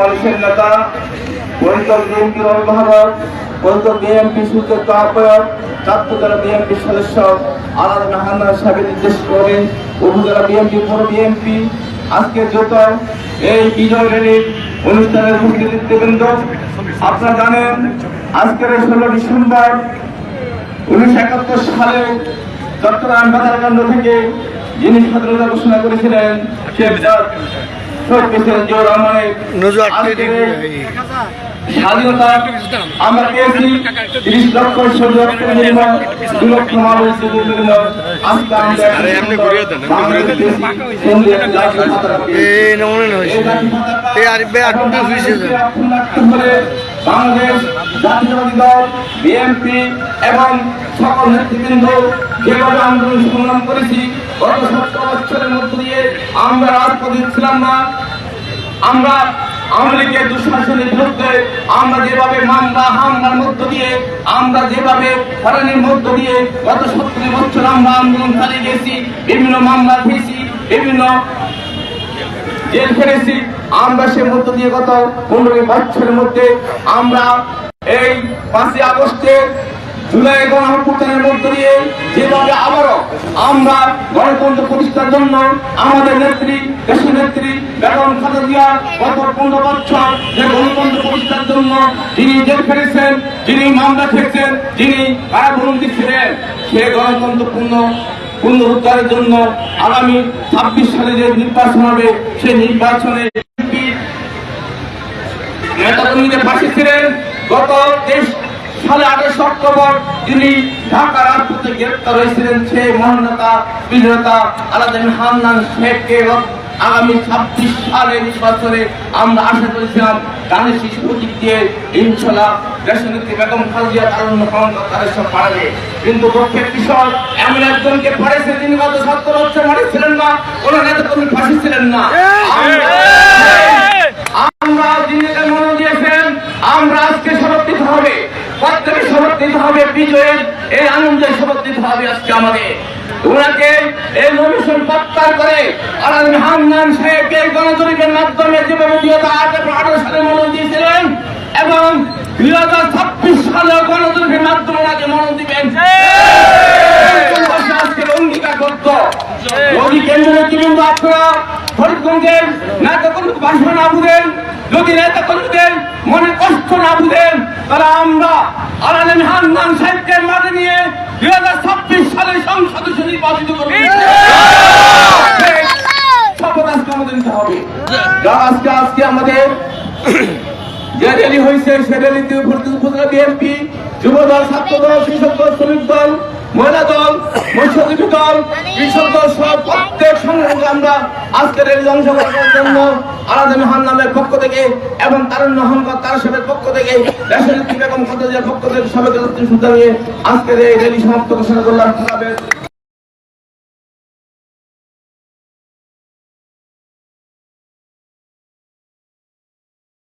মানুষের নেতা পরিচয় বিএনপির অভিভাবক পরিচয় বিএনপি সূচক আহ্বায়ক চাঁদপুরা বিএনপি সদস্য আলাদ মেহান্না সাহেব নির্দেশ করে উপজেলা বিএনপি, পৌর বিএনপি, আজকে যত এই বিজয় র্যালির অনুষ্ঠানের মুখ্য নেতৃবৃন্দ আপনারা জানেন, আজকের ষোলো ডিসেম্বর উনিশশো একাত্তর সালে চট্টগ্রাম বাজারকাণ্ড থেকে যিনি স্বাধীনতা ঘোষণা করেছিলেন শেখ স্বাধীনতা আমরা পেয়েছি তিরিশ লক্ষ লক্ষ নির্মাণ দু লক্ষ মানুষ আজকে বাংলাদেশ জাতীয়তাবাদী দল বিএনপি এবং সকল নেতৃবৃন্দ যেভাবে আন্দোলন সংগ্রাম করেছি গত সত্তর বছরের মধ্য দিয়ে আমরা রাজপথে ছিলাম না। আমরা লীগের দুঃশাসনের বিরুদ্ধে আমরা যেভাবে মামলা, হামলার মধ্য দিয়ে, আমরা যেভাবে হরানির মধ্য দিয়ে গত সত্তর বছর আমরা আন্দোলন চালিয়ে গেছি, বিভিন্ন মামলা দিয়েছি বিভিন্ন জেল খেটেছি, আমরা সে মধ্য দিয়ে গত পনেরোই বছরের মধ্যে আমরা এই পাঁচই আগস্টে আমাদের নেত্রী নেত্রী, বেগম খালেদা জিয়া গত পনেরো বছর জন্য যিনি জেল খেটেছেন, যিনি মামলা ছিলেন, সে গণতন্ত্র পূর্ণ, পুনরুদ্ধারের জন্য আগামী ছাব্বিশ সালে যে নির্বাচন হবে, সেই নির্বাচনে নেতাকর্মীদের পাশে ছিলেন। গত তেইশ সালে আঠাশ অক্টোবর তিনি ঢাকা রাজপথে গ্রেপ্তার হয়েছিলেন সেই মহানেতা বীরতা আলাদা হান্নান শেখকে আগামী ছাব্বিশ সালে নির্বাচনে আমরা আশা করেছিলাম গানের প্রতীক দিয়ে ইনশাল্লাহ দেশনেত্রী বেগম খালদিয়া তারুণ্য তাদের সব পারবে। কিন্তু দুঃখের বিষয়, এমন একজনকে পারেছে তিনি গত সত্তর বছর মাঠে না নেতা কর্মী ফাঁসি ছিলেন না আমরা- আমরা যিনিকে মনে দিয়েছেন আমরা আজকে শপথ নিতে হবে প্রত্যেকে শপথ নিতে হবে বিজয়ের এই আনন্দের শপথ নিতে হবে আজকে আমাদের ওনাকে এই নমিশন প্রত্যাহার করে আলাদা হান্নান সাহেবকে গণতন্ত্রের মাধ্যমে যেভাবে দুই হাজার আঠারো আঠারো সালে মনোনয়ন দিয়েছিলেন এবং দুই হাজার ছাব্বিশ সালে গণতন্ত্রের মাধ্যমে ওনাকে মনোনয়ন দিবেন। অঙ্গীকার করত আপনারা ফরিদগঞ্জের না বুঝেন যদি নেতা কর্মীদের মনে কষ্ট না বুঝেন তাহলে আমরা আলাম হান্নান সাহেবকে মাঠে নিয়ে দুই হাজার ছাব্বিশ সালে সংসদ নির্বাচিত করব। শপথ আজকে আমাদের নিতে হবে। আজকে আজকে আমাদের যে র্যালি হয়েছে সে র্যালিতে উপজেলা বিএনপি যুব দল ছাত্র দল কৃষক দল শ্রমিক দল মহিলা দল মৎস্যজীবী দল কৃষক দল সব প্রত্যেক আমরা আজকের র্যালি অংশগ্রহণ করার জন্য আলাদা মেহান নামের পক্ষ থেকে এবং তারুণ্য হংকর তার সাহেবের পক্ষ থেকে নেত্রী বেগম পক্ষ থেকে সবাইকে আজকের এই র্যালি সমাপ্ত ঘোষণা করলাম।